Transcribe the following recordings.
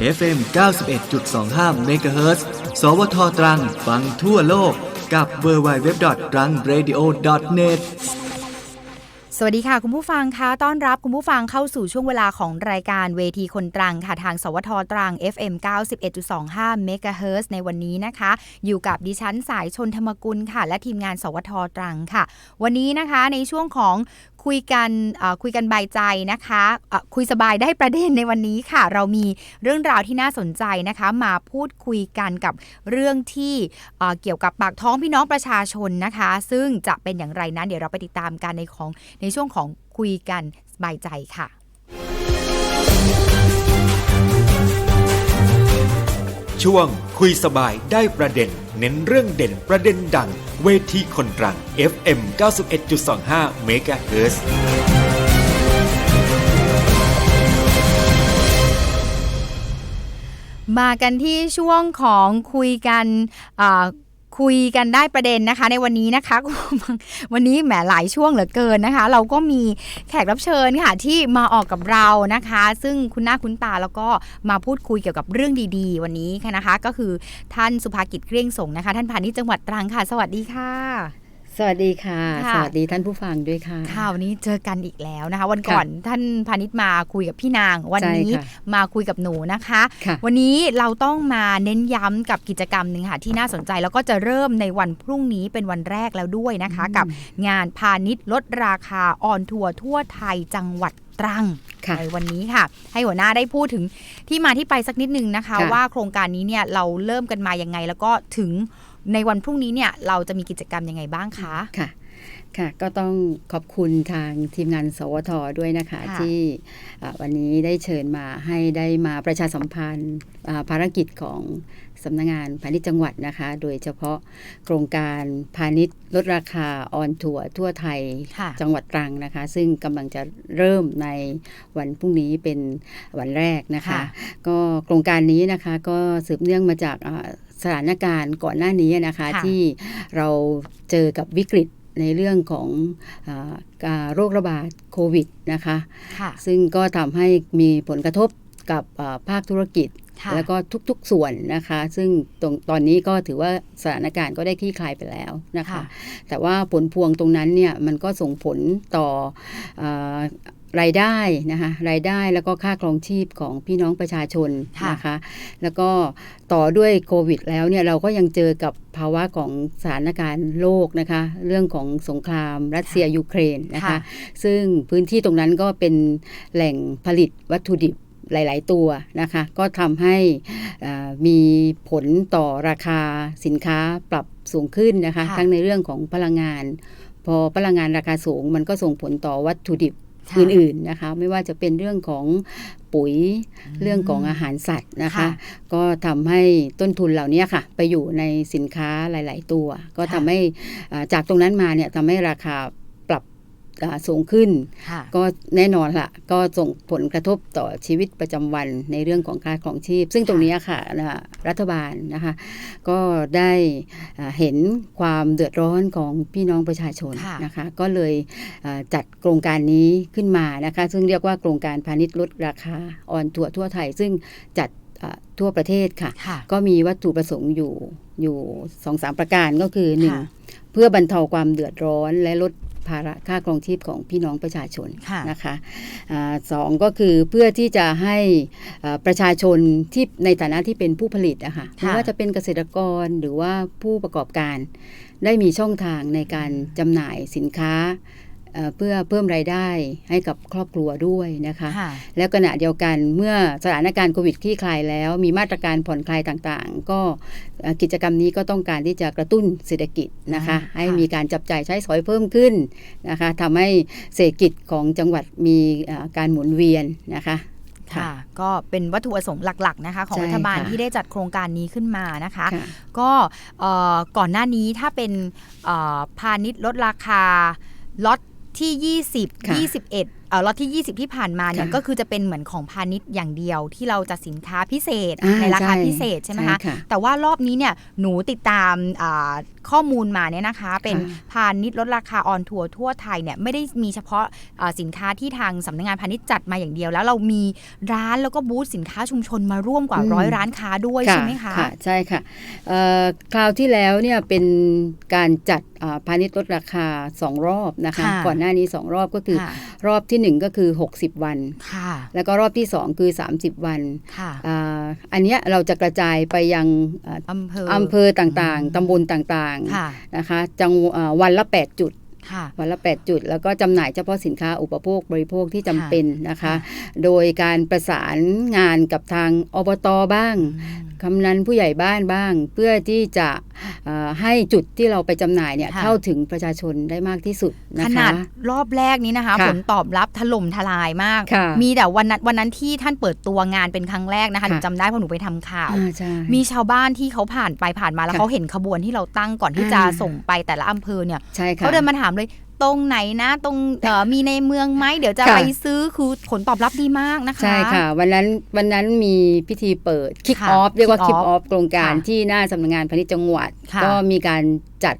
FM 91.25 MHz สวทตรัง ฟังทั่วโลกกับ w w w t r a n g r a d i o n e t สวัสดีค่ะ คุณผู้ฟังคะต้อนรับคุณผู้ฟังเข้าสู่ช่วงเวลาของรายการเวทีคนตรังค่ะ ทางสวทตรัง FM 91.25 MHz ในวันนี้นะคะ อยู่กับดิฉันสายชนธรรมกุลค่ะ และทีมงานสวทตรังค่ะ วันนี้นะคะในช่วงของ คุยกันคุยกันบายใจนะคะะคุยสบายได้ประเด็นในวันนี้ค่ะ เรามีเรื่องราวที่น่าสนใจนะคะ มาพูดคุยกันกับเรื่องที่เกี่ยวกับปากท้องพี่น้องประชาชนนะคะ ซึ่งจะเป็นอย่างไรนั้นเดี๋ยวเราไปติดตามกันในของในช่วงของคุยกันสบายใจค่ะช่วงคุยสบายได้ประเด็น เน้นเรื่องเด่นประเด็นดัง เวทีคนรัง FM 91.25 MHz มากันที่ช่วงของคุยกัน คุยกันได้ประเด็นนะคะ ในวันนี้นะคะ วันนี้แหมหลายช่วงเหลือเกินนะคะ เราก็มีแขกรับเชิญค่ะที่มาออกกับเรานะคะ ซึ่งคุณหน้าคุณตาแล้วก็มาพูดคุยเกี่ยวกับเรื่องดีๆ วันนี้ค่ะนะคะ ก็คือท่านสุภากิจเกลี้ยงสงนะคะ ท่านพานที่จังหวัดตรังค่ะ สวัสดีค่ะ สวัสดีค่ะ สวัสดีท่านผู้ฟังด้วยค่ะค่ะวันนี้เจอกันอีกแล้วนะคะ วันก่อนท่านพาณิชย์มาคุยกับพี่นาง วันนี้มาคุยกับหนูนะคะวันนี้เราต้องมาเน้นย้ำกับกิจกรรมหนึ่งค่ะที่น่าสนใจแล้วก็จะเริ่มในวันพรุ่งนี้เป็นวันแรกแล้วด้วยนะคะ กับงานพาณิชย์ลดราคาออนทัวร์ทั่วไทยจังหวัดตรังในวันนี้ค่ะ ให้หัวหน้าได้พูดถึงที่มาที่ไปสักนิดนึงนะคะว่าโครงการนี้เนี่ยเราเริ่มกันมายังไงแล้วก็ถึง ในวันพรุ่งนี้เนี่ยเราจะมีกิจกรรมยังไงบ้างคะค่ะค่ะก็ต้องขอบคุณทางทีมงาน สวทด้วยนะคะ ที่วันนี้ได้เชิญมาให้ได้มาประชาสัมพันธ์ภารกิจของสำนักงงานพาณิชย์จังหวัดนะคะ โดยเฉพาะโครงการพาณิชย์ลดราคาออนทัวร์ทั่วไทยจังหวัดตรังนะคะ ซึ่งกำลังจะเริ่มในวันพรุ่งนี้เป็นวันแรกนะคะ ก็โครงการนี้นะคะก็สืบเนื่องมาจาก สถานการณ์ก่อนหน้านี้นะคะที่เราเจอกับวิกฤตในเรื่องของอโรคระบาดโควิดนะคะคะซึ่งก็ทำให้มีผลกระทบกับภาคธุรกิจแล้วก็ทุกๆส่วนนะคะ ซึ่งตรงตอนนี้ก็ถือว่าสถานการณ์ก็ได้คลี่คลายไปแล้วนะคะ แต่ว่าผลพวงตรงนั้นเนี่ยมันก็ส่งผลต่อ รายได้นะคะรายได้แล้วก็ค่าครองชีพของพี่น้องประชาชนนะคะแล้วก็ต่อด้วยโควิด แล้วเนี่ยเราก็ยังเจอกับภาวะของสถานการณ์โลกนะคะเรื่องของสงครามรัสเซียยูเครนนะคะซึ่งพื้นที่ตรงนั้นก็เป็นแหล่งผลิตวัตถุดิบหลาย ๆ ตัวนะคะ ก็ทำให้มีผลต่อราคาสินค้าปรับสูงขึ้นนะคะ ทั้งในเรื่องของพลังงาน พอพลังงานราคาสูง มันก็ส่งผลต่อวัตถุดิบ อื่นๆนะคะ ไม่ว่าจะเป็นเรื่องของปุ๋ยเรื่องของอาหารสัตว์นะคะ ก็ทำให้ต้นทุนเหล่านี้ค่ะ ไปอยู่ในสินค้าหลาย ๆ ตัว ก็ทำให้จากตรงนั้นมาเนี่ยทำให้ราคา สูงขึ้น ก็แน่นอนละก็ส่งผลกระทบต่อชีวิตประจำวันในเรื่องของค่าของชีพ ซึ่งตรงนี้ค่ะรัฐบาลนะคะก็ได้เห็นความเดือดร้อนของพี่น้องประชาชนนะคะก็เลยจัดโครงการนี้ขึ้นมานะคะซึ่งเรียกว่าโครงการพาณิชย์ลดราคาออนทั่วทั่วไทย ซึ่งจัดทั่วประเทศค่ะ ก็มีวัตถุประสงค์อยู่อยู่สองสามประการก็คือหนึ่งเพื่อบรรเทาความเดือดร้อนและลด ภาระค่าครองชีพของพี่น้องประชาชนนะคะอสองก็คือเพื่อที่จะให้ประชาชนที่ในฐานะที่เป็นผู้ผลิตอะค่ะไม่ว่าจะเป็นเกษตรกรหรือว่าผู้ประกอบการ ได้มีช่องทางในการจำหน่ายสินค้า เพื่อเพิ่มรายได้ให้กับครอบครัวด้วยนะคะ แล้วขณะเดียวกันเมื่อสถานการณ์โควิดคลี่คลายแล้ว มีมาตรการผ่อนคลายต่างๆ ก็กิจกรรมนี้ก็ต้องการที่จะกระตุ้นเศรษฐกิจนะคะ ให้มีการจับจ่ายใช้สอยเพิ่มขึ้นนะคะทำให้เศรษฐกิจของจังหวัดมีการหมุนเวียนนะคะค่ะก็เป็นวัตถุประสงค์หลัก ๆ นะคะ ของรัฐบาลที่ได้จัดโครงการนี้ขึ้นมานะคะ ก็ก่อนหน้านี้ถ้าเป็นพาณิชย์ลดราคาล็อต ที่ 20 21เอ่อ ล็อตที่ 20 ที่ผ่านมาเนี่ยค่ะก็คือจะเป็นเหมือนของพาณิชย์อย่างเดียวที่เราจัดสินค้าพิเศษอ่าในราคาใช่พิเศษใช่ไหมใช่คะค่ะแต่ว่ารอบนี้เนี่ยหนูติดตามอ่าข้อมูลมาเนี่ยนะคะ เป็นค่ะพาณิชย์ลดราคาออนทัวร์ทั่วไทยเนี่ยไม่ได้มีเฉพาะอ่าสินค้าที่ทางสำนักงานพาณิชย์จัดมาอย่างเดียว แล้วเรามีร้านแล้วก็บูธสินค้าชุมชนมาร่วมกว่าอืมร้อยร้านค้าด้วยใช่ไหมคะใช่ค่ะเอ่อคราวที่แล้วเนี่ยเป็นการจัดอ่าพาณิชย์ลดราคา 2 รอบนะคะค่ะก่อนหน้านี้ 2 รอบก็คือค่ะรอบที่1 ก็คือ 60 วัน ค่ะ แล้วก็รอบที่ 2 คือ 30 วัน ค่ะอาอันเนี้ยเราจะกระจายไปยังอ่าอำเภออำเภอต่างๆ ตำบลต่างค่ะๆนะคะจังอ่าวันละ 8 จุดค่ะ วันละ 8 จุด แล้วก็จำหน่ายเฉพาะสินค้าอุปโภคบริโภคที่จำเป็นนะคะค่ะโดยการประสานงานกับทางอบตบ้างกำนันผู้ใหญ่บ้านบ้าง เพื่อที่จะเอ่อให้จุดที่เราไปจำหน่ายเนี่ยค่ะเข้าถึงประชาชนได้มากที่สุดขนะคะนาดรอบแรกนี้นะคะค่ะผลตอบรับถล่มทลายมากค่ะมีแต่วันนั้นวันนั้นที่ท่านเปิดตัวงานเป็นครั้งแรกนะคะหนูค่ะจำได้เพราะหนูไปทำข่าวอ่าใช่มีชาวบ้านที่เขาผ่านไปผ่านมาแล้วค่ะเขาเห็นขบวนที่เราตั้งก่อนที่จะอ่าส่งไปแต่ละอำเภอเนี่ยใช่ค่ะเขาเดินมาถามเลย ตรงไหนนะ ตรงเอ่อมีในเมืองไหมเดี๋ยวจะค่ะไปซื้อคือผลตอบรับดีมากนะคะ ใช่ค่ะ วันนั้นวันนั้นมีพิธีเปิดคิกค่ะออฟเรียกว่า kick คิก off ออฟโครงการค่ะที่หน้าสำนักงานพาณิชย์จังหวัดค่ะก็มีการจัด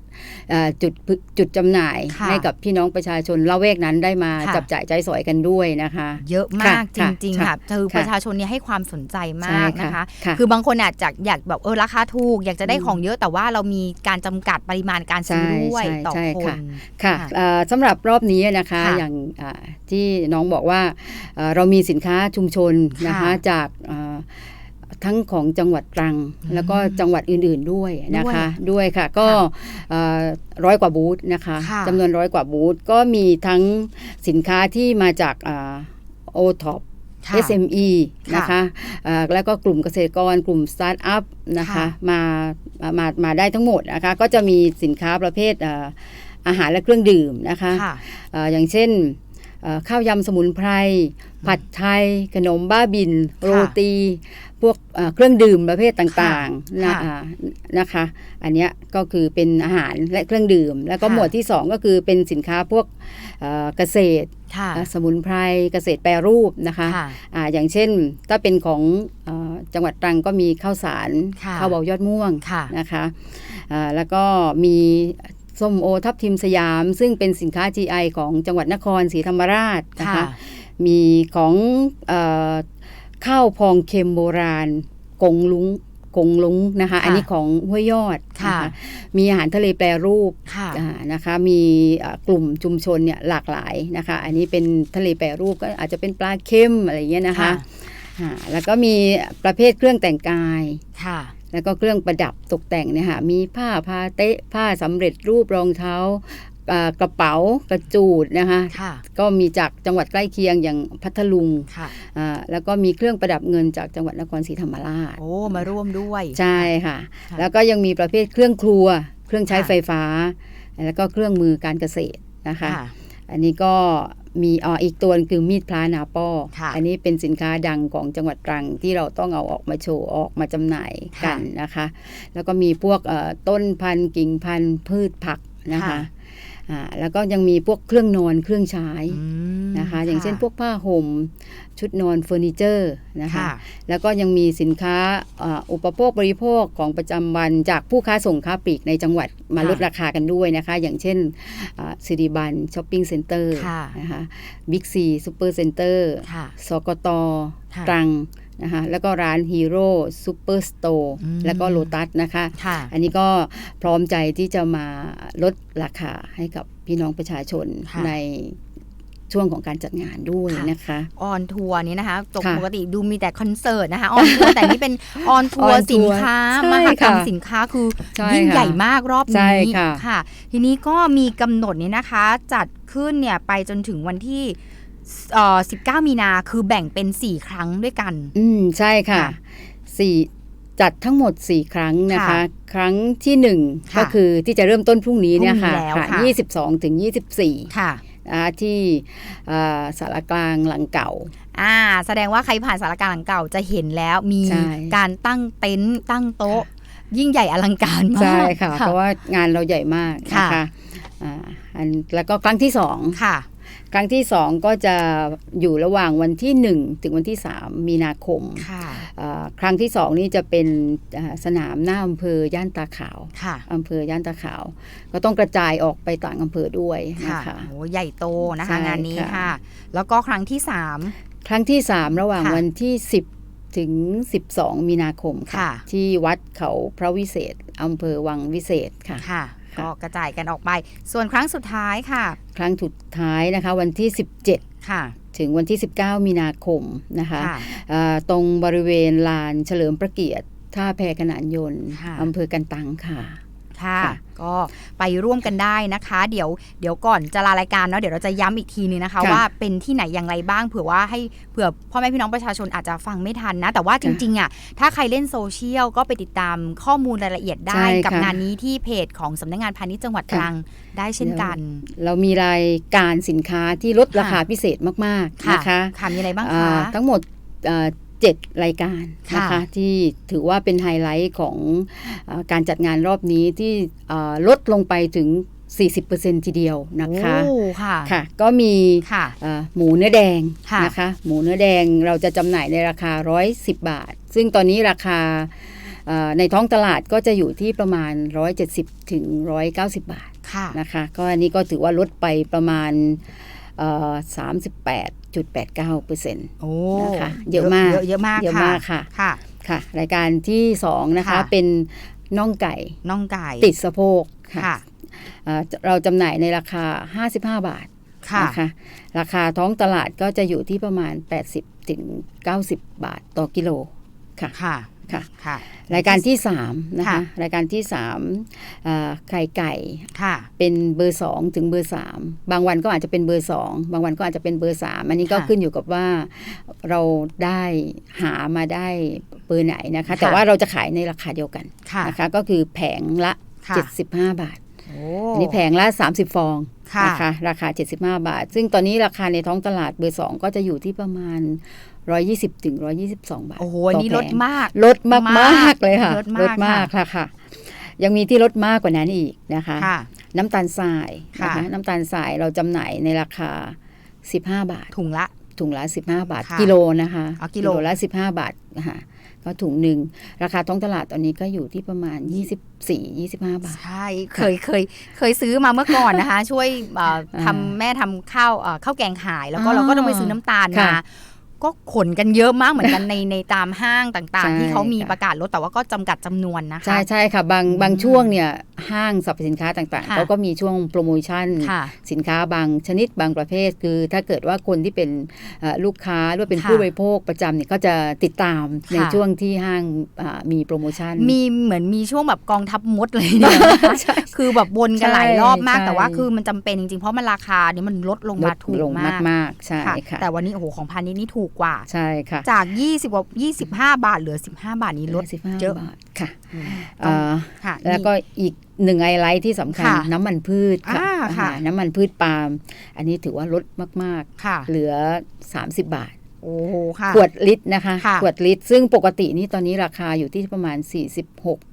เอ่อจุดพึจุดจำหน่ายค่ะให้กับพี่น้องประชาชนละเวกนั้นได้มาค่ะจับจ่ายใช้สอยกันด้วยนะคะ เยอะมากจค่ะริงค่ะๆค่ะคือค่ะประชาชนเนี่ยให้ความสนใจมากนะคะค่ะคือบางคนอาจจะอยากแบบเออราคาถูก อยากจะได้อืมของเยอะแต่ว่าเรามีการจำกัดปริมาณการซื้อใช่ด้วยใช่ต่อใช่คค่ะนค่ะค่ะเอ่อสำหรับรอบนี้นะคะค่ะอย่างอ่าที่น้องบอกว่าเอ่อเรามีสินค้าชุมชนนะคะค่ะจากเอ่อทั้งของจังหวัดตรังอืมแล้วก็จังหวัดอื่น ๆด้วยนะคะด้วยด้วยค่ะ ก็ค่ะเอ่อร้อยกว่าบูธนะคะค่ะจำนวนร้อยกว่าบูธก็มีทั้งสินค้าที่มาจากโอท็อปค่ะ SME ค่ะนะคะเอ่อแล้วก็กลุ่มเกษตรกรกลุ่มสตาร์ทอัพนะคะค่ะมามามามาได้ทั้งหมดนะคะก็จะมีสินค้าประเภทเอ่ออาหารและเครื่องดื่มนะคะค่ะเอ่ออย่างเช่นเอ่อข้าวยำสมุนไพร ผัดไทย ขนมบ้าบิน โรตี พวกเอ่อเครื่องดื่มประเภทต่างๆนะค่ะอ่านะคะ อันเนี้ยก็คือเป็นอาหารและเครื่องดื่ม แล้วก็ค่ะหมวดที่ 2 ก็คือเป็นสินค้าพวกเอ่อเกษตรค่ะอะสมุนไพรเกษตรแปรรูปนะคะค่ะอ่าอย่างเช่นถ้าเป็นของเออจังหวัดตรังก็มีข้าวสารค่ะข้าวเบายอดม่วงค่ะนะคะอ่าแล้วก็มี ส้มโอทับทิมสยาม ซึ่งเป็นสินค้า GI ของจังหวัดนครศรีธรรมราชนะคะค่ะมีของเออข้าวพองเค็มโบราณ กงลุงกงลุงนะคะ อันนี้ของห้วยยอดค่ะนมีอาหารทะเลแปรรูปค่ะอ่านะคะมีเอ่อกลุ่มชุมชนเนี่ยหลากหลายนะคะ อันนี้เป็นทะเลแปรรูปก็อาจจะเป็นปลาเค็มอะไรเงี้ยนะคะค่ะอ่าแล้วก็มีประเภทเครื่องแต่งกายค่ะ แล้วก็เครื่องประดับตกแต่งเนี่ยค่ะมีผ้าพาเตะผ้าสำเร็จรูปรองเท้าอ่ากระเป๋ากระจูดนะคะค่ะก็มีจากจังหวัดใกล้เคียงอย่างพัทลุงค่ะอ่าแล้วก็มีเครื่องประดับเงินจากจังหวัดนครศรีธรรมราชโอ้มาร่วมด้วยใช่ค่ะค่ะแล้วก็ยังมีประเภทเครื่องครัว เครื่องใช้ค่ะไฟฟ้า แล้วก็เครื่องมือการเกษตรนะคะค่ะอันนี้ก็ มีอ๋ออีกตัวนึงคือมีดพลานาป้อค่ะอันนี้เป็นสินค้าดังของจังหวัดตรังที่เราต้องเอาออกมาโชว์ออกมาจำหน่ายกันนะคะ แล้วก็มีพวกเอ่อต้นพันธุ์กิ่งพันธุ์พืชผักนะคะค่ะอ่า แล้วก็ยังมีพวกเครื่องนอนเครื่องใช้อืมนะคะ อย่างเช่นพวกผ้าห่มชุดนอนเฟอร์นิเจอร์นะคะค่ะแล้วก็ยังมีสินค้าอ่าอุปโภคบริโภคของประจำวันจากผู้ค้าส่งค้าปลีกในจังหวัดมาค่ะลดราคากันด้วยนะคะ อย่างเช่นสิริบันช้อปปิ้งเซ็นเตอร์ค่ะนะคะบิ๊กซีซูเปอร์เซ็นเตอร์ค่ะสกตค่ะตรัง นะคะแล้วก็ร้านฮีโร่ซูเปอร์สโตร์อืมแล้วก็โลตัสนะคะค่ะอันนี้ก็พร้อมใจที่จะมาลดราคาให้กับพี่น้องประชาชนค่ะในช่วงของการจัดงานด้วยค่ะนะคะออนทัวร์นี้นะคะปกค่ะปกติดูมีแต่คอนเสิร์ตนะคะออนทัวร์แต่นี่เป็นออนทัวอร์อนทัวร์สินค้าใช่มหกรรมค่ะสินค้าคือใช่ยิ่งค่ะใหญ่มากรอบใช่นี้ค่ะ ทีนี้ก็มีกำหนดนี้นะคะ จัดขึ้นเนี่ยไปจนถึงวันที่ เอ่อ19มีนาคือแบ่งเป็น4ครั้งด้วยกัน อืมใช่ค่ะค่ะสี่จัดทั้งหมด 4 ครั้งนะคะค่ะครั้งที่1ค่ะก็คือที่จะเริ่มต้นพรุ่งนี้เนี่ยค่ะพรุ่งนี้แล้วค่ะค่ะ22 ถึง 24 ค่ะนะคะที่อ่าสารกลางหลังเก่าอ่าแสดงว่าใครผ่านสารกลางหลังเก่าจะเห็นแล้วมีใช่การตั้งเต็นท์ตั้งโต๊ะ ยิ่งใหญ่อลังการมาก ใช่ค่ะ เพราะว่างานเราใหญ่มากนะคะค่ะอ่าอันแล้วก็ครั้งที่สองค่ะ ครั้งที่ 2 ก็จะอยู่ระหว่างวันที่ 1 ถึงวันที่ 3 มีนาคมค่ะอ่าครั้งที่ 2 นี่จะเป็นอ่าสนามหน้าอำเภอย่านตาขาวค่ะอำเภอย่านตาขาว ก็ต้องกระจายออกไปต่างอำเภอด้วยนะค่ะคะโอ้ใหญ่โตนะคะใช่งานนี้ค่ะค่ะ แล้วก็ครั้งที่สามครั้งที่ 3 ระหว่างค่ะวันที่ 10ถึง 12 มีนาคมค่ะค่ะ ที่วัดเขาพระวิเศษอำเภอวังวิเศษค่ะค่ะค่ะ ก็กระจายกันออกไป ส่วนครั้งสุดท้ายค่ะ ครั้งสุดท้ายนะคะ วันที่ 17 ค่ะ ถึงวันที่ 19 มีนาคมนะคะค่ะอ่าตรงบริเวณลานเฉลิมพระเกียรติท่าแพขนานยนต์ค่ะอำเภอกันตังค่ะ ค่ะค่ะ ก็ไปร่วมกันได้นะคะ เดี๋ยวเดี๋ยวก่อนจะลารายการเนาะเดี๋ยวเราจะย้ำอีกทีนึงนะคะค่ะว่าเป็นที่ไหนอย่างไรบ้างเผื่อว่าให้เผื่อพ่อแม่พี่น้องประชาชนอาจจะฟังไม่ทันนะ แต่ว่าจริงๆอะถ้าใครเล่นโซเชียลก็ไปติดตามข้อมูลรายละเอียดได้ใช่ค่ะกับงานนี้ที่เพจของสำนักงานพาณิชย์จังหวัดตค่ะรังได้เช่นกัน เรามีรายการสินค้าที่ลดค่ะราคาพิเศษมากๆนะคะค่ะมีอะไรบ้างอ่คะาทั้งหมด อ่าเจ็ดรายการนะคะค่ะที่ถือว่าเป็นไฮไลท์ของอาการจัดงานรอบนี้ที่อ่าลดลงไปถึง 40%ทีเดียวนะคะโอ้ค่ะค่ะก็มีค่ะอ่าหมูเนื้อแดงค่ะนะคะหมูเนื้อแดงเราจะจำหน่ายในราคา 110 บาท ซึ่งตอนนี้ราคาอ่าในท้องตลาดก็จะอยู่ที่ประมาณ 170ถึง190 บาทค่ะนะคะก็อันนี้ก็ถือว่าลดไปประมาณเอ่อ38.89เปอร์เซ็นต์โอ้นะคะเยอะมากเยอะเยอะมากเยอะมากค่ะค่ะค่ะ รายการที่ 2 นะคะค่ะเป็นน่องไก่น่องไก่ติดสะโพกค่ะค่ะเอ่อเราจำหน่ายในราคา 55 บาทค่ะนะคะราคาท้องตลาดก็จะอยู่ที่ประมาณ 80ถึง90 บาทต่อกิโลค่ะ ค่ะค่ะค่ะ รายการที่3นะคะค่ะรายการที่3อ่าไข่ไก่ค่ะ เป็นเบอร์2ถึงเบอร์3บางวันก็อาจจะเป็นเบอร์2บางวันก็อาจจะเป็นเบอร์3อันนี้ก็ค่ะขึ้นอยู่กับว่าเราได้หามาได้เบอร์ไหนนะคะค่ะแต่ว่าเราจะขายในราคาเดียวกันค่ะนะคะ ก็คือแผงละค่ะ75 บาทโอ้อันนี้แผงละ 30 ฟองค่ะนะคะราคา 75 บาท ซึ่งตอนนี้ราคาในท้องตลาดเบอร์ 2 ก็จะอยู่ที่ประมาณ 120ถึง122 บาท โอ้โหอันนี้ต่ลอดแผงมาก ลดมากมากๆเลยค่ะ ลดมากมากค่ะค่ะ ยังมีที่ลดมากกว่านั้นอีกนะคะค่ะน้ำตาลทรายนะค่ะคะน้ำตาลทรายเราจำหน่ายในราคา 15 บาท ถุงละ ถุงละ 15 บาทค่ะกิโลนะคะอ๋อกิโลละ 15 บาทค่ะก็ถุงหนึ่งราคาท้องตลาดตอนนี้ก็อยู่ที่ประมาณ 24-25 บาท ใช่ เคยเคยเคยซื้อมาเมื่อก่อนนะคะ ช่วยเอ่ออ่าทำแม่ทำข้าวเอ่อข้าวแกงขาย แล้วก็อ๋อเราก็ต้องไปซื้อน้ำตาลค่ะมา ก็ขนกันเยอะมากเหมือนกันในในตามห้างต่างใช่ๆที่เขามีค่ะประกาศลดแต่ว่าก็จำกัดจำนวนนะคะ ใช่ใช่ค่ะบางอืมบางช่วงเนี่ยห้างสรรพสินค้าต่างๆค่ะเขาก็มีช่วงโปรโมชั่นค่ะสินค้าบางชนิดบางประเภท คือถ้าเกิดว่าคนที่เป็นเอ่อลูกค้าหรือว่าเป็นค่ะผู้บริโภคประจำเนี่ยก็จะติดตามในค่ะช่วงที่ห้างอ่ามีโปรโมชั่น มีเหมือนมีช่วงแบบกองทัพมดเลยเนี่ยนะคะคือแบบวนกันหลายรอบมากใช่แต่ว่าคือมันจำเป็นจริงๆเพราะมันราคาเนี่ยมันลดลงลมาดถูกลงมากมากๆใช่ค่ะค่ะแต่วันนี้โอ้โหของพาณิชย์นี่ถูกกว่า ใช่ค่ะ จาก 20กว่า25 บาทเหลือ 15 บาทนี้ลดสิบห้าเยอะบาทค่ะอืมเอ่อค่ะแล้วก็อีกหนึ่งไฮไลท์ที่สำคัญค่ะน้ำมันพืชค่ะอ่าค่ะอ่าน้ำมันพืชปาล์ม อันนี้ถือว่าลดมากค่ะๆเหลือ 30 บาทโอ้โหค่ะขวดลิตรนะคะค่ะขวดลิตร ซึ่งปกตินี่ตอนนี้ราคาอยู่ที่ประมาณ 46ค่ะ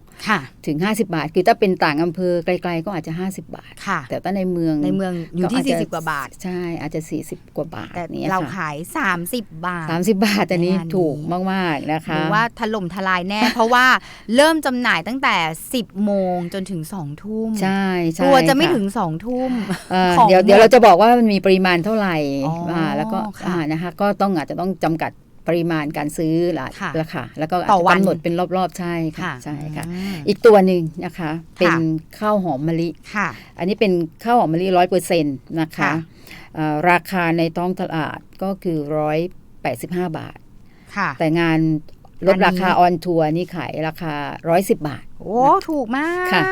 ถึง 50 บาท คือถ้าเป็นต่างอำเภอไกลๆก็อาจจะ 50 บาทค่ะแต่ถ้าในเมืองในเมืองอยู่ที่ก็จจะ40 กว่าบาท ใช่อาจจะ 40 กว่าบาทแต่นี่ยเราค่ะขาย 30 บาท 30 บาทแต่นี้ในงานนี้ถูกมากๆนะคะหรือว่าถล่มทลายแน่ เพราะว่าเริ่มจำหน่ายตั้งแต่ 10 โมงจนถึง 2 ทุ่มใช่ใช่กลัวจะไม่ค่ถึง 2 ทุ่มเอ่อของเดี๋ยวเดี๋ยวเราจะบอกว่ามันมีปริมาณเท่าไหร่อ๋ออ่าแล้วก็ค่ะอ่านะคะก็ต้องอาจจะต้องจำกัด ปริมาณการซื้อละค่ะราคาแล้วก็อาจต่อจะวันกำหนดเป็นรอบๆ ใช่ค่ะค่ะใช่ค่ะอืมอีกตัวหนึ่งนะคะ เป็นข้าวหอมมะลิค่ะ อันนี้เป็นข้าวหอมมะลิร้อยเปอร์เซ็นต์นะคะค่ะเอ่อราคาในท้องตลาดก็คือร้อยแปดสิบห้าบาทค่ะแต่งานลดอันนี้ราคาออนทัวร์นี่ขายราคาร้อยสิบบาท โอ้ ถูกมากค่ะ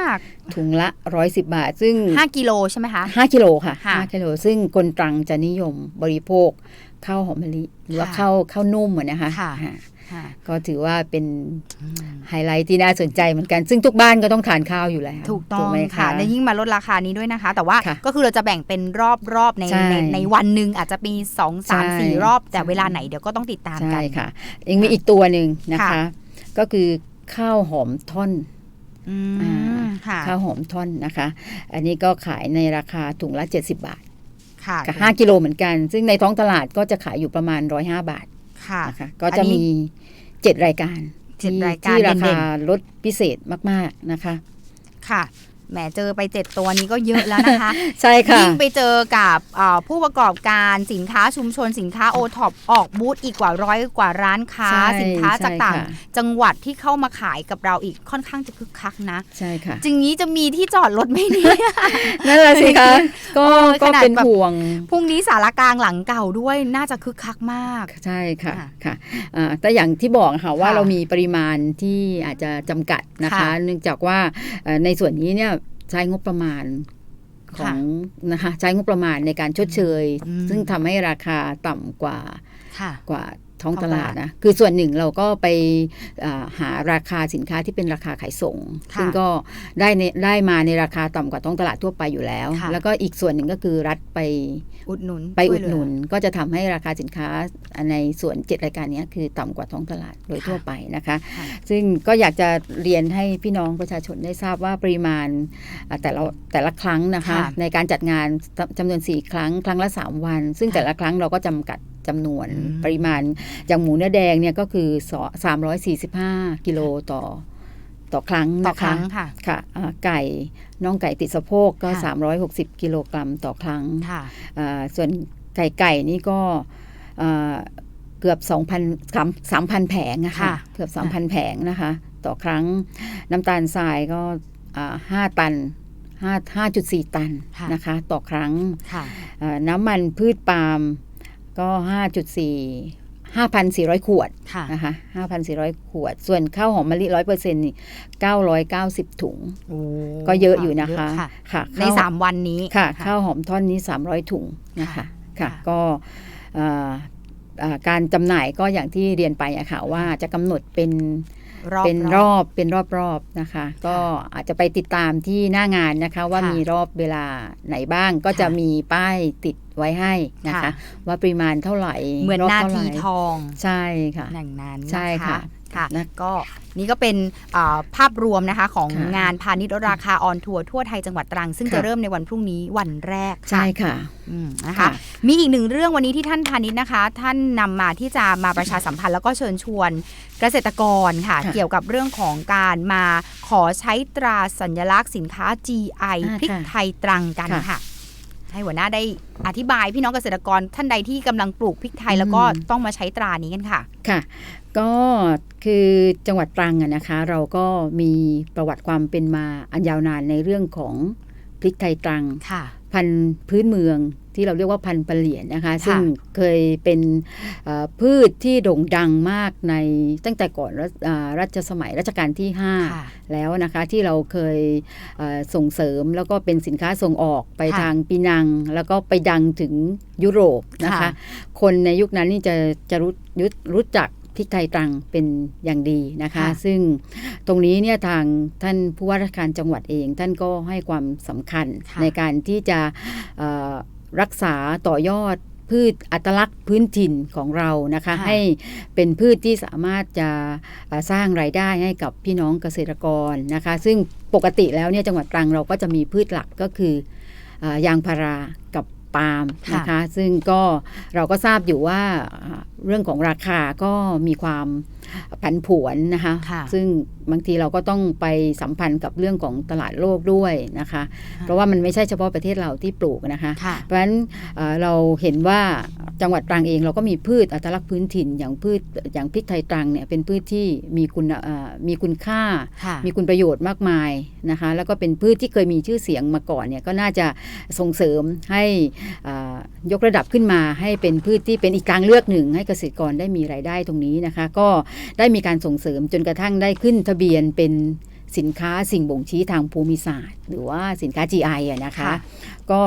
ถุงละร้อยสิบบาท ซึ่ง 5 กิโลใช่ไหมคะ 5 กิโลค่ะค่ะ 5 กิโล ซึ่งคนตรังจะนิยมบริโภค ข้าวหอมมะลิหรือว่าค่ะข้าวข้าวนุ่มอะนะคะค่ะอ่าค่ะก็ถือว่าเป็นอืมไฮไลท์ที่น่าสนใจเหมือนกัน ซึ่งทุกบ้านก็ต้องทานข้าวอยู่แล้วถูกต้องไหมค่ะคะและยิ่งมาลดราคานี้ด้วยนะคะ แต่ว่าค่ะก็คือเราจะแบ่งเป็นรอบรอบๆในใช่ในในวันหนึ่งอาจจะมีสองสามใช่สี่รอบ แต่ใช่เวลาไหนเดี๋ยวก็ต้องติดตามกัใช่นค่ะยังมีอีกตัวหนึ่งนะคะค่ะก็คือข้าวหอมท่อนอือ่มาค่ะข้าวหอมท่อนนะคะ อันนี้ก็ขายในราคาถุงละ 70 บาท ค่ะค่ะ5กิโลเหมือนกัน ซึ่งในท้องตลาดก็จะขายอยู่ประมาณ 105 บาทค่ะนะคะก็จะอันนี้มี7รายการเจ็ดที่รายการที่ราเด่คานลดพิเศษมาก ๆ นะคะ ค่ะ แหมเจอไปเจ็ดตัวนี้ก็เยอะแล้วนะคะ ใช่ค่ะ ยิ่งไปเจอกับเอ่อผู้ประกอบการสินค้าชุมชนสินค้าโอท็อปออกบูธอีกกว่าร้อยกว่าร้านค้าใช่สินค้าจากใช่ต่างค่ะจังหวัดที่เข้ามาขายกับเราอีกค่อนข้างจะคึกคักนะ ใช่ค่ะจริงนี้จะมีที่จอดรถไหมเนี่ยนั่นแหละสิคะก็เออก็ขนาดเป็นแบบห่วงพรุ่งนี้สารกลางหลังเก่าด้วยน่าจะคึกคักมาก ใช่ค่ะค่ะค่ะอ่าแต่อย่างที่บอกค่ะว่าค่ะเรามีปริมาณที่อาจจะจำกัดนะคะค่ะเนื่องจากว่าเอ่อในส่วนนี้เนี่ย ใช้งบประมาณของนะคะใช้งบประมาณในการชดเชยอืมซึ่งทำให้ราคาต่ำกว่าค่ะกว่า ท้องท้องตตลาลาดดนะคือส่วนหนึ่งเราก็ไปอ่าหาราคาสินค้าที่เป็นราคาขายส่งค่ะซึ่งก็ได้ในได้มาในราคาต่ำกว่าท้องตลาดทั่วไปอยู่แล้วค่ะแล้วก็อีกส่วนหนึ่งก็คือรัฐไปอุดหนุนไปอุดช่วยหนุนเลืก็จะทำให้ราคาสินค้าในส่วน7รายการเนี้ยคือต่ำกว่าท้องตลาดโดยค่ะทั่วไปนะคะค่ะซึ่งก็อยากจะเรียนให้พี่น้องประชาชนได้ทราบว่าปริมาณอ่าแต่ละแต่ละครั้งนะคะค่ะในการจัดงานจำจำนวน 4 ครั้ง ครั้งละ 3 วัน ซึ่งค่ะแต่ละครั้งเราก็จำกัดจำนวนอืมปริมาณอย่างหมูเนื้อแดงเนี่ยก็คือสอ345 กิโลต่อต่อครั้งต่อนะครั้คะงค่ะค่ะอ่าไก่น่องไก่ติดสะโพกก็ค่ะ360 กิโลกรัมต่อครั้งค่ะอ่าส่วนไก่ไก่นี่ก็อ่าเกือบ 2,000 3,000 แผงอะค่ะค่ะเกือบ 3,000 แผงนะคะ ต่อครั้งน้ำตาลทรายก็อ่า5ตัน5 5.4 ตันค่ะนะคะ ต่อครั้งค่ะอ่าน้ำมันพืชปาล์มก็ 5.4 5,400 ขวดค่ะนะคะ5,400 ขวด ส่วนข้าวหอมมะลิ100%นี่990 ถุงโอ้ก็เยอะอยู่นะคะเค่ะค่ะ ในข้วสามวันนี้ค่ะ ข้าวหอมท่อนนี้ 300 ถุงนะคะค่ะค่ะค่ะก็เอ่อเอ่อการจำหน่ายก็อย่างที่เรียนไปอะค่ะว่าจะกำหนดเป็น รอบเป็นรรอบอบเป็นรอบรอบๆนะคะ ก็อาจจะไปติดตามที่หน้างานนะคะ ว่าค่ะมีรอบเวลาไหนบ้างก็จะค่ะมีป้ายติดไว้ให้นะคะค่ะว่าปริมาณเท่าไหร่เหมือนรบนาท่ไหทีร่ทองใช่ค่ะอย่างนั้นใช่นค่ะ ค่ะนะก็นี่ก็เป็นอ่าภาพรวมนะคะของค่ะงานพาณิชย์ลดราคาออนทัวร์ทั่วไทยจังหวัดตรัง ซึ่งค่ะจะเริ่มในวันพรุ่งนี้วันแรกค่ะใช่ค่ะอืมนะคะค่ะมีอีกหนึ่งเรื่องวันนี้ที่ท่านพาณิชย์นะคะ ท่านนำมาที่จะมาประชาสัมพันธ์แล้วก็เชิญชวนเกษตรกรค่ะค่ะ เกี่ยวกับเรื่องของการมาขอใช้ตราสัญลักษณ์สินค้า GI อ่าพริกค่ะไทยตรังกันค่ะค่ะให้หัวหน้าได้อธิบายพี่น้องเกษตรกรท่านใดที่กำลังปลูกพริกไทยแล้วก็อืมต้องมาใช้ตรานี้กันค่ะ ค่ะ ก็คือจังหวัดตรังอะนะคะ เราก็มีประวัติความเป็นมาอันยาวนานในเรื่องของพริกไทยตรังค่ะพันธุ์พื้นเมืองที่เราเรียกว่าพันธุ์ปะเหลียนนะคะ ซึ่งเคยเป็นเอ่อพืชที่โด่งดังมากในตั้งแต่ก่อนรัชอ่ารัชสมัยรัชกาลที่ค่ะ5แล้วนะคะที่เราเคยเอ่อส่งเสริมแล้วก็เป็นสินค้าส่งออกไปค่ะทางปีนัง แล้วก็ไปดังถึงยุโรปนะคะค่ะคนในยุคนั้นนี่จะจะรู้รู้รู้จัก พริกไทยตรังเป็นอย่างดีนะคะค่ะซึ่งตรงนี้เนี่ยทางท่านผู้ว่าราชการจังหวัดเอง ท่านก็ให้ความสำคัญค่ะในการที่จะเอ่อรักษาต่อยอดพืชอัตลักษณ์พื้นถิ่นของเรานะคะค่ะให้เป็นพืชที่สามารถจะเอ่อสร้างรายได้ให้กับพี่น้องเกษตรกรนะคะ ซึ่งปกติแล้วเนี่ยจังหวัดตรังเราก็จะมีพืชหลักก็คือเอ่อยางพารากับ ปาล์มนะคะ ซึ่งก็เราก็ทราบอยู่ว่าอ่าเรื่องของราคาก็มีความ ผันผวนนะคะค่ะซึ่งบางทีเราก็ต้องไปสัมพันธ์กับเรื่องของตลาดโลกด้วยนะคะ เพราะว่ามันไม่ใช่เฉพาะประเทศเราที่ปลูกนะคะค่ะเพราะฉะนั้นเอ่อเราเห็นว่าจังหวัดตรังเองเราก็มีพืชอัตลักษณ์พื้นถิ่นอย่างพืชอย่างพริกไทยตรังเนี่ยเป็นพืชที่มีคุณเอ่อมีคุณค่าค่ะมีคุณประโยชน์มากมายนะคะ แล้วก็เป็นพืชที่เคยมีชื่อเสียงมาก่อนเนี่ยก็น่าจะส่งเสริมให้อ่ายกระดับขึ้นมาให้เป็นพืชที่เป็นอีกทางเลือกหนึ่ง ให้เกษตรกรได้มีรายได้ตรงนี้นะคะ ก็ได้มีการส่งเสริมจนกระทั่งได้ขึ้นทะเบียนเป็นสินค้าสิ่งบ่งชี้ทางภูมิศาสตร์ หรือว่าสินค้า GI อะนะคะค่ะก็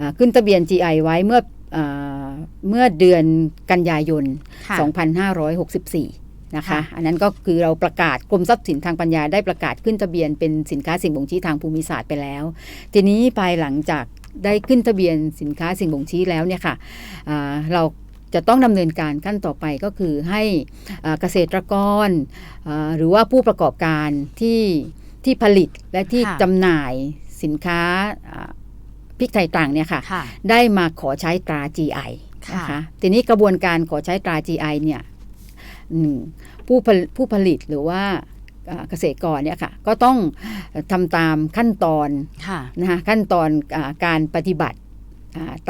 อ่าขึ้นทะเบียน GI ไว้เมื่ออาเมื่อเดือนกันยายนค่ะ2564นะคะค่ะอันนั้นก็คือเราประกาศกรมทรัพย์สินทางปัญญาได้ประกาศขึ้นทะเบียนเป็นสินค้าสิ่งบ่งชี้ทางภูมิศาสตร์ไปแล้ว ทีนี้ภายหลังจากได้ขึ้นทะเบียนสินค้าสิ่งบ่งชี้แล้วเนี่ยค่ะอ่าเรา จะต้องดำเนินการขั้นต่อไปก็คือให้อ่าเกษตรกรอ่าหรือว่าผู้ประกอบการที่ที่ผลิตและที่ค่ะจำหน่ายสินค้าอ่าพริกไทยตรังเนี่ยค่ะค่ะ ได้มาขอใช้ตรา GI ค่ะนะคะทีนี้กระบวนการขอใช้ตรา GI เนี่ยหนึ่งผู้ผลิตผู้ผลิตหรือว่าอ่าเกษตรกรเนี่ยค่ะก็ต้องทำตามขั้นตอนค่ะนะคะขั้นตอนอาการปฏิบัติอ่า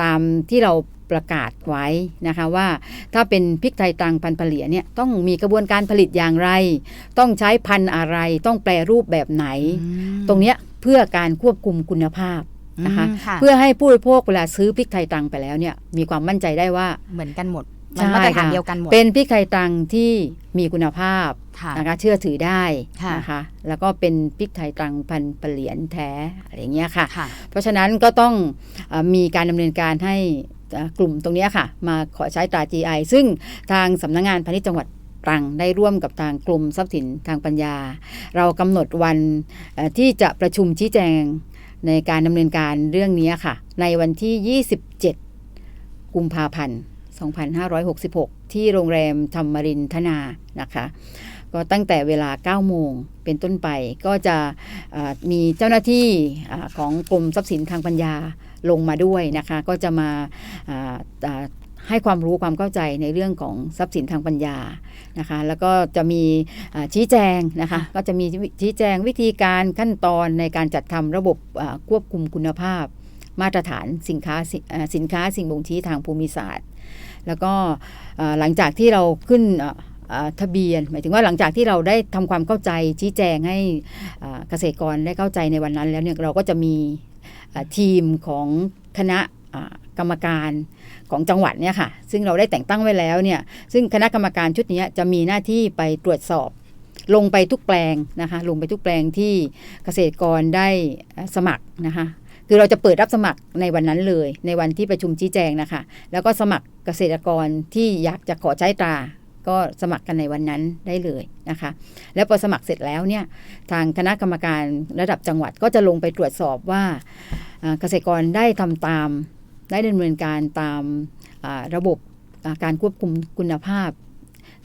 ตามที่เราประกาศไว้นะคะว่าถ้าเป็นพริกไทยตรังพันธุ์เผลียเนี่ยต้องมีกระบวนการผลิตอย่างไร ต้องใช้พันธุ์อะไร ต้องแปรรูปแบบไหน ตรงเนี้ยเพื่อการควบคุมคุณภาพนะคะอืมค่ะเพื่อให้ผู้บริโภคเวลาซื้อพริกไทยตรังไปแล้วเนี่ยมีความมั่นใจได้ว่าเหมือนกันหมดใช่มันมาตรฐานค่ะเดียวกันหมดเป็นพริกไทยตรังที่มีคุณภาพค่ะ นะคะเชื่อถือได้ค่ะนะคะแล้วก็เป็นพริกไทยตรังพันธุ์เปลียนแท้อะไรอย่างเงี้ยค่ะค่ะ เพราะฉะนั้นก็ต้องเออมีการดำเนินการให้เอ่อกลุ่มตรงเนี้ยค่ะ มาขอใช้ตรา GI ซึ่งทางสำนักงานพาณิชย์จังหวัดตรังได้ร่วมกับทางกลุ่มทรัพย์สินทางปัญญา เรากำหนดวันเอ่อที่จะประชุมชี้แจงในการดำเนินการเรื่องนี้ค่ะ ในวันที่ 27 กุมภาพันธ์ 2566 ที่โรงแรมธรรมรินทนานะคะ ก็ตั้งแต่เวลา 9 โมงเป็นต้นไป ก็จะมีเจ้าหน้าที่อของกรมทรัพย์สินทางปัญญาลงมาด้วยนะคะ ก็จะมาให้ความรู้ความเข้าใจในเรื่องของทรัพย์สินทางปัญญานะคะ แล้วก็จะมีชี้แจงนะคะ ก็จะมีชี้แจงวิธีการขั้นตอนในการจัดทำระบบควบคุมคุณภาพ มาตรฐานสินค้าสิอ่าสินค้าสิ่งบ่งชี้ทางภูมิศาสตร์ แล้วก็หลังจากที่เราขึ้น ทะเบียน หมายถึงว่าหลังจากที่เราได้ทำความเข้าใจชี้แจงให้เกษตรกรได้เข้าใจในวันนั้น แล้วเนี่ยเราก็จะมีทีมของคณะกรรมการของจังหวัดเนี่ยค่ะ ซึ่งเราได้แต่งตั้งไว้แล้วเนี่ยซึ่งคณะกรรมการชุดนี้จะมีหน้าที่ไปตรวจสอบ ลงไปทุกแปลงนะคะ ลงไปทุกแปลงที่เกษตรกรได้สมัครนะคะคือเราจะเปิดรับสมัครในวันนั้นเลย ในวันที่ประชุมชี้แจงนะคะ แล้วก็สมัครเกษตรกรที่อยากจะขอใช้ตรา ก็สมัครกันในวันนั้นได้เลยนะคะ แล้วพอสมัครเสร็จแล้วเนี่ยทางคณะกรรมการระดับจังหวัดก็จะลงไปตรวจสอบว่าเกษตรกรได้ทำตาม ได้ดำเนินการตามาระบบาการควบคุมคุณภาพ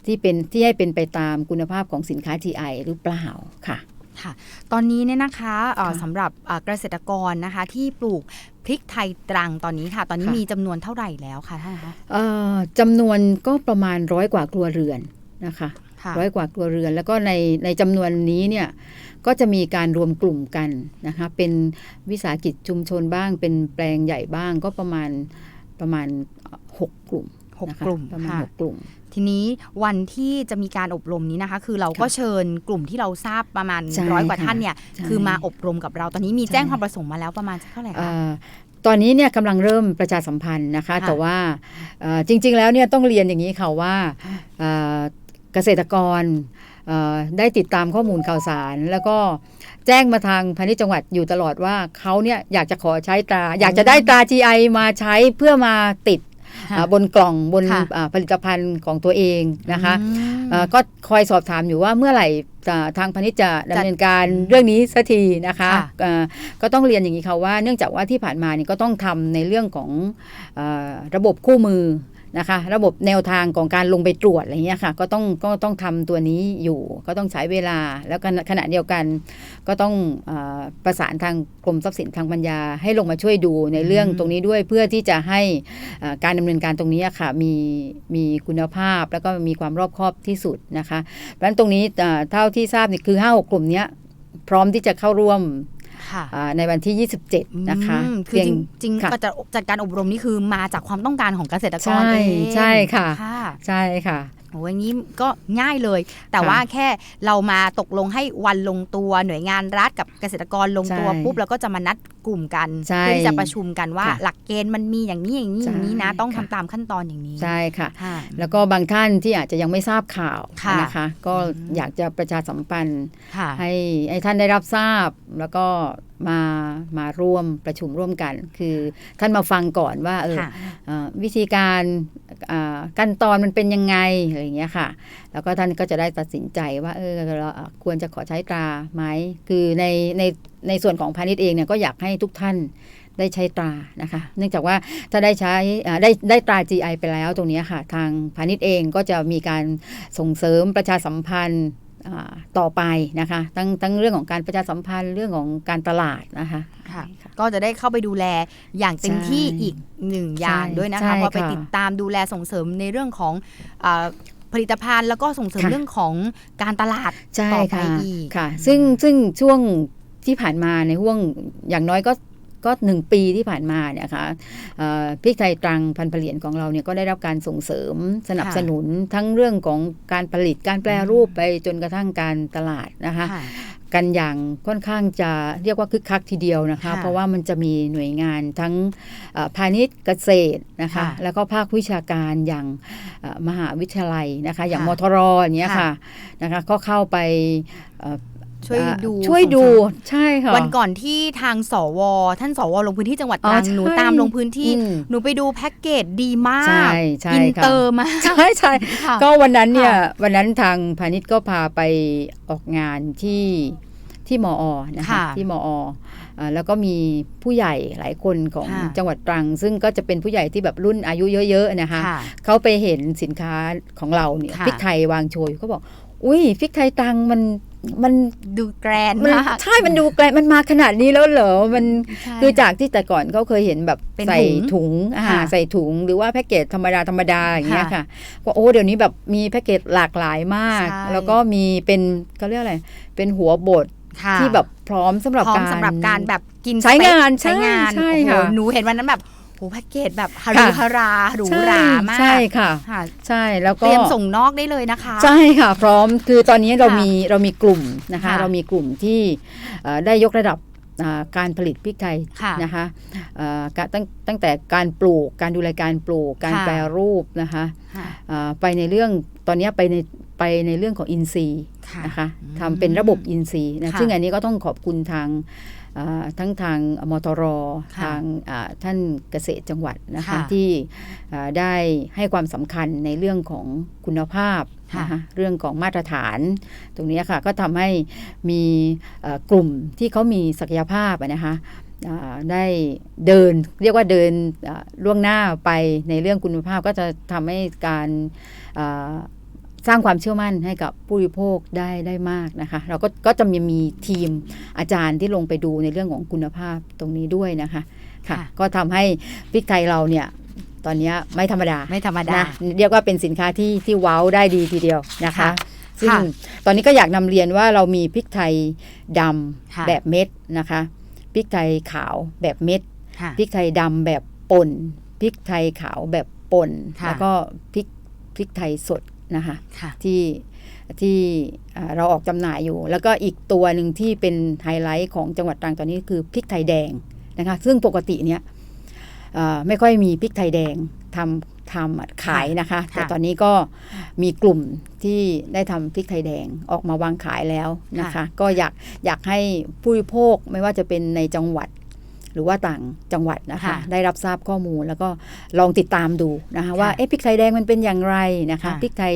ที่เป็นที่ให้เป็นไปตามคุณภาพของสินค้า GI หรือเปล่าค่ะค่ะตอนนี้เนี่ยนะคะคะสำหรับเกษตรกรนะคะที่ปลูก พริกไทยตรังตอนนี้ค่ะ ตอนนี้ค่ะมีจำนวนเท่าไหร่แล้วคะท่านคะเอ่อจำนวนก็ประมาณร้อยกว่าครัวเรือนนะคะค่ะร้อยกว่าครัวเรือน แล้วก็ในในจำนวนนี้เนี่ยก็จะมีการรวมกลุ่มกันนะคะเป็นวิสาหกิจชุมชนบ้าง เป็นแปลงใหญ่บ้างก็ประมาณประมาณเอ่อหกกลุ่มหกนะคะกลุ่มประมาณค่ะหกกลุ่ม ทีนี้วันที่จะมีการอบรมนี้นะคะ คือเราก็ค่ะเชิญกลุ่มที่เราทราบประมาณใช่ร้อยกว่าค่ะท่านเนี่ยใช่คือมาอบรมกับเราตอนนี้มีใช่แจ้งความประสงค์มาแล้วประมาณสักเท่าไหร่เอ่คะอตอนนี้เนี่ยกำลังเริ่มประชาสัมพันธ์นะคะค่ะแต่ว่าเอ่อจริง ๆ แล้วเนี่ยต้องเรียนอย่างนี้ค่ะว่าเอ่อเกษตรกรเอ่อได้ติดตามข้อมูลข่าวสาร แล้วก็แจ้งมาทางพาณิชย์จังหวัดอยู่ตลอดว่าเขาเนี่ยอยากจะขอใช้ตรา อยากจะได้ตรา GI มาใช้เพื่อมาติดค่ะอ่า บนกล่องบนค่ะอ่าผลิตภัณฑ์ของตัวเองนะคะอืมเอ่อก็คอยสอบถามอยู่ว่าเมื่อไหร่จะ ทางพาณิชย์จะดำเนินการเรื่องนี้สักทีนะคะค่ะเอ่อก็ต้องเรียนอย่างนี้ค่ะว่าเนื่องจากว่าที่ผ่านมานี่ก็ต้องทำในเรื่องของเออระบบคู่มือนะคะระบบแนวทางของการลงไปตรวจอะไรเงี้ยค่ะก็ต้องก็ต้องทำตัวนี้อยู่ก็ต้องใช้เวลา แล้วก็ขณะเดียวกัน ก็ต้องเออประสานทางกรมทรัพย์สินทางปัญญา ให้ลงมาช่วยดูในเรื่องอืมตรงนี้ด้วยเพื่อที่จะให้เอ่อการดำเนินการตรงนี้อะค่ะมีมีคุณภาพแล้วก็มีความรอบคอบที่สุดนะคะเพราะฉะนั้นตรงนี้เอ่อเท่าที่ทราบนี่คือ5 6กลุ่มเนี้ยพร้อมที่จะเข้าร่วมค่ะอ่าในวันที่ 27 นะคะอืมคือจริงจริงค่ะก็จะจัดการอบรมนี่คือมาจากความต้องการของเกษตรกรใช่เองใช่ค่ะค่ะ ใช่ค่ะ โอ้ยงี้ก็ง่ายเลย แต่ค่ะว่าแค่เรามาตกลงให้วันลงตัวหน่วยงานรัฐกับเกษตรกรลงตัวใช่ปุ๊บแล้วก็จะมานัดกลุ่มกันใช่เพื่อที่จะประชุมกันว่าค่ะหลักเกณฑ์มันมีอย่างนี้อย่างนี้อย่างนี้นะใช่ต้องทำค่ะตามขั้นตอนอย่างนี้ใช่ค่ะค่ะ แล้วก็บางท่านที่อาจจะยังไม่ทราบข่าวค่ะนะคะ ก็อืมอยากจะประชาสัมพันธ์ค่ะให้ให้ท่านได้รับทราบแล้วก็มามาร่วมประชุมร่วมกัน คือท่านมาฟังก่อนว่าเออค่ะเอ่อวิธีการอ่าขั้นตอนมันเป็นยังไงอะไรอย่างเงี้ยค่ะ แล้วก็ท่านก็จะได้ตัดสินใจว่าเออเราอะควรจะขอใช้ตราไหมคือในในในส่วนของพาณิชย์เองเนี่ยก็อยากให้ทุกท่านได้ใช้ตรานะคะ เนื่องจากว่าถ้าได้ใช้อ่าได้ได้ตรา GI ไปแล้วตรงเนี้ยค่ะ ทางพาณิชย์เองก็จะมีการส่งเสริมประชาสัมพันธ์อ่าต่อไปนะคะ ทั้งทั้งเรื่องของการประชาสัมพันธ์เรื่องของการตลาดนะคะค่ะก็จะได้เข้าไปดูแลอย่างเต็มที่ใช่อีกหนึ่งอย่างใช่ด้วยนะใช่คะพอไปค่ะติดตามดูแลส่งเสริมในเรื่องของอา ผลิตภัณฑ์แล้วก็ส่งเสริมค่ะเรื่องของการตลาดใช่ต่อไปค่ะอีกค่ะ ซึ่งซึ่งช่วงที่ผ่านมาในห่วงอย่างน้อยก็ ก็หนึ่งปีที่ผ่านมาเนี่ยค่ะเอ่อพริกไทยตรังพันธุ์ผลิตของเราเนี่ยก็ได้รับการส่งเสริมสนับสนุนทั้งเรื่องของการผลิตการแปรรูปไปจนกระทั่งการตลาดนะคะค่ะกันอย่างค่อนข้างจะเรียกว่าคึกคักทีเดียวนะคะค่ะเพราะว่ามันจะมีหน่วยงานทั้งเอ่อพาณิชย์เกษตรนะคะค่ะแล้วก็ภาควิชาการอย่างเอ่อมหาวิทยาลัยนะคะ อย่างค่ะมทรอย่างเงี้ยค่ะค่ะนะคะก็เข้าไปเอ่อ ช่วยดูช่วยดูส่งเสริมใช่ค่ะวันก่อนที่ทางสว ท่านสวลงพื้นที่จังหวัดตอ๋อรังใช่หนูตามลงพื้นที่อืมหนูไปดูแพ็กเกจดีมากใช่ใช่อินค่ะเตอร์มากใช่ใช่ค่ะก็วันนั้นเนี่ยค่ะวันนั้นทางพาณิชย์ก็พาไปออกงานที่ที่มอนะคะค่ะที่มอเอ่อแล้วก็มีผู้ใหญ่หลายคนของค่ะจังหวัดตรัง ซึ่งก็จะเป็นผู้ใหญ่ที่แบบรุ่นอายุเยอะๆนะคะค่ะเขาไปเห็นสินค้าของเราเนี่ยค่ะพริกไทยวางโชยเขาบอกอุ้ยพริกไทยตรังมัน มันดูแกรนด์มันมากใช่มันดูไกลมันมาขนาดนี้แล้วเหรอมันใช่คือจากที่แต่ก่อนเขาเคยเห็นแบบเป็นใส่ถุงถุงอาหารค่ะใส่ถุงหรือว่าแพ็กเกจธรรมดาธรรมดาอย่างเงี้ยค่ะค่ะว่าโอ้เดี๋ยวนี้แบบมีแพ็กเกจหลากหลายมากใช่แล้วก็มีเป็นเขาเรียกอะไรเป็นหัวบดค่ะที่แบบพร้อมสำหรับพร้อมการสำหรับการแบบกินใช้งานใช้งานใช่โอ้โหค่ะหนูเห็นวันนั้นแบบ โหแพ็กเกจแบบฮารุค่ะฮาราหรูใช่หรามาก ใช่ค่ะค่ะใช่แล้วเตก็รียมส่งนอกได้เลยนะคะ ใช่ค่ะ พร้อมคือตอนนี้เราค่ะมีเรามีกลุ่มนะคะค่ะเรามีกลุ่มที่เอ่อได้ยกระดับอ่าการผลิตพริกไทยค่ะนะคะเอ่อการตั้งตั้งแต่การปลูกการดูแลการปลูกการค่ะแปรรูปนะคะค่ะอ่าไปในเรื่องตอนนี้ไปในไปในเรื่องของอินทรีย์ค่ะนะคะอืมทำเป็นระบบอินทรีย์นะค่ะซึ่งอันนี้ก็ต้องขอบคุณทางอ่า ทั้งทางมทรค่ะทางอ่าท่านเกษตรจังหวัดนะคะค่ะที่อ่าได้ให้ความสำคัญในเรื่องของคุณภาพค่ะนะคะเรื่องของมาตรฐาน ตรงนี้ค่ะก็ทำให้มีเอ่อกลุ่มที่เขามีศักยภาพอะนะคะอ่าได้เดินเรียกว่าเดินอ่าล่วงหน้าไปในเรื่องคุณภาพก็จะทำให้การอ่า สร้างความเชื่อมั่นให้กับผู้บริโภคได้ได้มากนะคะ เราก็ก็จะมีมีทีมอาจารย์ที่ลงไปดูในเรื่องของคุณภาพตรงนี้ด้วยนะคะค่ะค่ะก็ทำให้พริกไทยเราเนี่ยตอนเนี้ยไม่ธรรมดาไม่ธรรมดานะเรียกว่าเป็นสินค้าที่ที่ว้าวได้ดีทีเดียวนะคะค่ะซึ่งค่ะตอนนี้ก็อยากนำเรียนว่าเรามีพริกไทยดค่ะำแบบเม็ดนะคะพริกไทยขาวแบบเม็ดค่ะพริกไทยดำแบบป่นพริกไทยขาวแบบป่นค่ะแล้วก็พริกพริกไทยสด นะคะค่ะที่ที่อ่าเราออกจำหน่ายอยู่ แล้วก็อีกตัวหนึ่งที่เป็นไฮไลท์ของจังหวัดตรังตอนนี้คือพริกไทยแดงนะคะซึ่งปกติเนี้ยอ่าไม่ค่อยมีพริกไทยแดงทำทำอะขายนะคะ แต่ตอนนี้ก็มีกลุ่มที่ได้ทำพริกไทยแดงออกมาวางขายแล้วนะคะค่ะก็อยากอยากให้ผู้บริโภคไม่ว่าจะเป็นในจังหวัด หรือว่าต่างจังหวัดนะคะค่ะได้รับทราบข้อมูลแล้วก็ลองติดตามดูนะคะว่าเอ๊ะพริกไทยแดงมันเป็นอย่างไรนะคะค่ะพริกไทย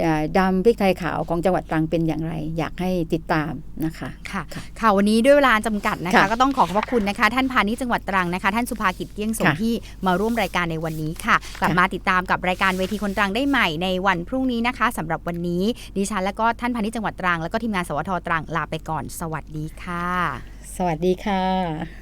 เอ่อดำพริกไทยขาวของจังหวัดตรังเป็นอย่างไร อยากให้ติดตามนะคะค่ะค่ะค่ะวันนี้ด้วยเวลาจำกัดนะคะค่ะก็ต้องขอขอบพระคุณนะคะ ท่านพาณิชย์จังหวัดตรังนะคะ ท่านสุภากิจเกี้ยงสงค่ะที่มาร่วมรายการในวันนี้ค่ะกลับค่ะมาติดตามกับรายการเวทีคนตรังได้ใหม่ในวันพรุ่งนี้นะคะสำหรับวันนี้ดิฉันและก็ท่านพาณิชย์จังหวัดตรังแล้วก็ทีมงานสวทตรังลาไปก่อน สวัสดีค่ะ สวัสดีค่ะ